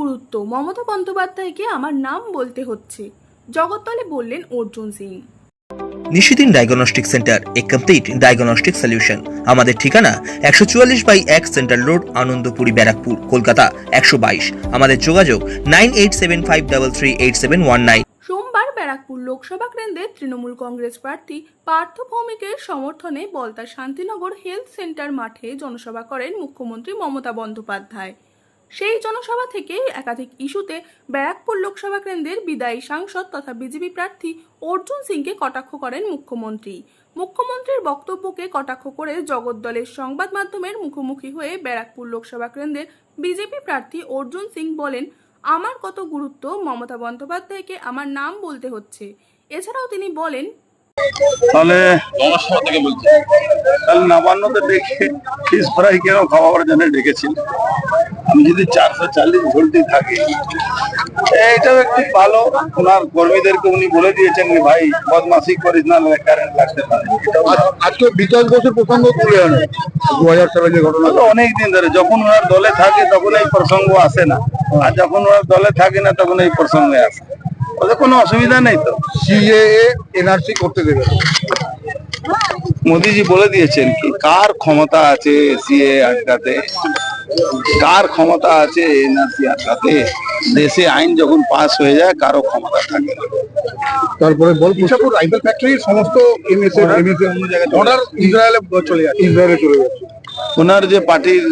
গুরুত্ব মমতা বন্দ্যোপাধ্যায়কে আমার নাম বলতে হচ্ছে। জগত্তলে বললেন অর্জুন সিং। নিশিদিন ডায়াগনস্টিক সেন্টার এ কমপ্লিট ডায়াগনস্টিক সলিউশন আমাদের ঠিকানা একশো চুয়াল্লিশ বাই এক সেন্ট্রাল রোড আনন্দপুরি ব্যারাকপুর কলকাতা একশো বাইশ। আমাদের যোগাযোগ nine eight seven five double three eight seven one nine. সোমবার ব্যারাকপুর লোকসভা কেন্দ্রে তৃণমূল কংগ্রেস প্রার্থী পার্থ ভৌমিকের সমর্থনে বলতা শান্তিনগর হেলথ সেন্টার মাঠে জনসভা করেন মুখ্যমন্ত্রী মমতা বন্দ্যোপাধ্যায়। সেই জনসভা থেকে একাধিক ইস্যুতে ব্যারাকপুর লোকসভা কেন্দ্রের বিদায়ী সাংসদ তথা বিজেপি প্রার্থী অর্জুন সিংকে কটাক্ষ করেন মুখ্যমন্ত্রী। মুখ্যমন্ত্রীর বক্তব্যকে কটাক্ষ করে জগদ্দলের সংবাদ মাধ্যমের মুখোমুখি হয়ে ব্যারাকপুর লোকসভা কেন্দ্রের বিজেপি প্রার্থী অর্জুন সিং বলেন আমার কত গুরুত্ব মমতা বন্দ্যোপাধ্যায়কে আমার নাম বলতে হচ্ছে। এছাড়াও তিনি বলেন তাহলে জনসভা তাহলে নবান্নতে ডেকে ফিস ফ্রাই কেন খাওয়াবার জন্য ডেকেছিল? আমি যদি চারশো চাল্লিশ ভোল্টই থাকি এইটাও একটু ভালো। ওনার কর্মীদেরকে উনি বলে দিয়েছেন যে ভাই বদমাসি করিস না কারেন্ট লাগতে পারে। এটাও আজকে বিকাশ বসুর প্রসঙ্গ তুলে আনে। দু হাজার সালে যে ঘটনা। তাহলে অনেক দিন ধরে যখন ওনার দলে থাকে তখন এই প্রসঙ্গ আসে না। আর যখন ওনার দলে থাকে না তখন এই প্রসঙ্গে আসে। ওদের কোনো অসুবিধা নেই তো। সিএএ এনআরসি করতে দেবে। মোদিজি বলে দিয়েছেন কি কার ক্ষমতা আছে সিএ আটকাতে কার ক্ষমতা আছে এনআরসি আটকাতে দেশে আইন যখন পাস হয়ে যায় কারও ক্ষমতা থাকে না। তারপরে বল রাইফেল ফ্যাক্টরির সমস্ত এমএসএ এমএসএ অন্য জায়গায় অর্ডার ইসরায়েলে চলে যাচ্ছে। ইসরায়েলে চলে যাচ্ছে। ওনার যে পার্টির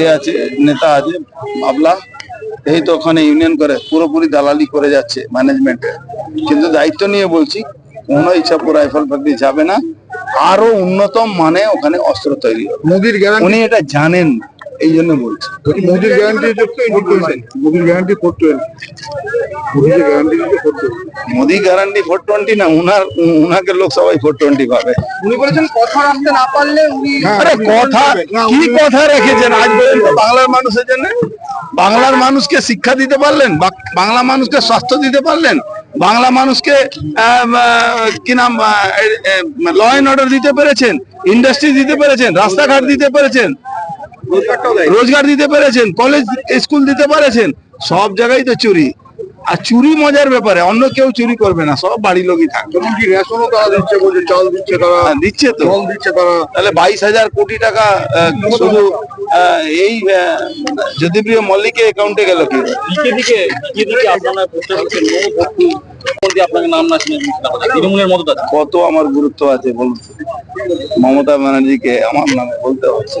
এ আছে নেতা আছে বাবলা এই তো ওখানে ইউনিয়ন করে পুরোপুরি দালালি করে যাচ্ছে ম্যানেজমেন্টে কিন্তু দায়িত্ব নিয়ে বলছি কোনো ইচ্ছাপুর রাইফেল ফ্যাক্টরি যাবে না। আরও উন্নত মানে ওখানে অস্ত্র তৈরি হবে। মোদির উনি এটা জানেন। না, এই জন্য বলছি। মোদির গ্যারান্টি যুক্ত মোদির গ্যারান্টি ফোর টোয়েন্টি মোদির guarantee four twenty Modi guarantee four twenty না উনার উনাকে লোক সবাই ফোর টোয়েন্টি পাবে। উনি বলেছেন কথা রাখতে না পারলে উনি আরে কথা কি কথা রেখেছেন? আজ পর্যন্ত বাংলার মানুষের জন্য বাংলার মানুষকে শিক্ষা দিতে পারলেন? বাংলা মানুষকে স্বাস্থ্য দিতে পারলেন? বাংলা মানুষকে আহ, কি নাম ল অ্যান্ড অর্ডার দিতে পেরেছেন? ইন্ডাস্ট্রি দিতে পেরেছেন? রাস্তাঘাট দিতে পেরেছেন? রোজগার দিতে পেরেছেন কলেজ স্কুল দিতে পেরেছেন সব জায়গায় তো চুরি। আর চুরি মজার ব্যাপারে অন্য কেউ চুরি করবে না সব বাড়ির লোকই থাকবে। কি রেশনও তারা দিচ্ছে বলছে চাল দিচ্ছে তারা হ্যাঁ, দিচ্ছে তো। জল দিচ্ছে তারা। তাহলে বাইশ হাজার কোটি টাকা আহ, শুধু আহ, এই জ্যোতিপ্রিয় মল্লিকের অ্যাকাউন্টে গেল কি? দিকে দিকে দিকে দিকে আপনারা আপনাকে নাম না তৃণমূলের মতো কত আমার গুরুত্ব আছে বলুন। মমতা ব্যানার্জিকে আমার নামে বলতে হচ্ছে।